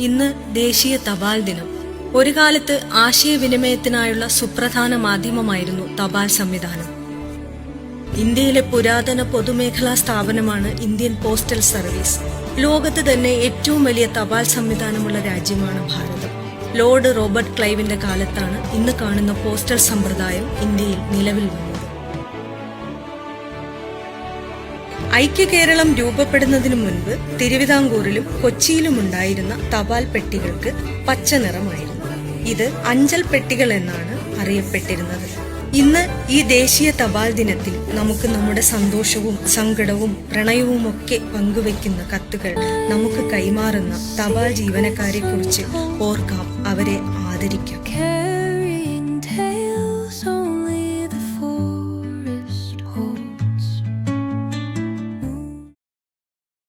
ഇന്ന് ദേശീയ തപാൽ ദിനം. ഒരു കാലത്ത് ആശയവിനിമയത്തിനായുള്ള സുപ്രധാന മാധ്യമമായിരുന്നു തപാൽ സംവിധാനം. ഇന്ത്യയിലെ പുരാതന പൊതുമേഖലാ സ്ഥാപനമാണ് ഇന്ത്യൻ പോസ്റ്റൽ സർവീസ്. ലോകത്ത് തന്നെ ഏറ്റവും വലിയ തപാൽ സംവിധാനമുള്ള രാജ്യമാണ് ഭാരതം. ലോർഡ് റോബർട്ട് ക്ലൈവിന്റെ കാലത്താണ് ഇന്ന് കാണുന്ന പോസ്റ്റൽ സമ്പ്രദായം ഇന്ത്യയിൽ നിലവിൽ വന്നത്. ഐക്യ കേരളം രൂപപ്പെടുന്നതിനു മുൻപ് തിരുവിതാംകൂറിലും കൊച്ചിയിലും ഉണ്ടായിരുന്ന തപാൽ പെട്ടികൾക്ക് പച്ച നിറമായിരുന്നു. ഇത് അഞ്ചൽ പെട്ടികൾ എന്നാണ് അറിയപ്പെട്ടിരുന്നത്. ഇന്ന് ഈ ദേശീയ തപാൽ ദിനത്തിൽ നമുക്ക് നമ്മുടെ സന്തോഷവും സങ്കടവും പ്രണയവും ഒക്കെ പങ്കുവെക്കുന്ന കത്തുകൾ നമുക്ക് കൈമാറുന്ന തപാൽ ജീവനക്കാരെ കുറിച്ച് ഓർക്കാം അവരെ ആദരിക്കാം.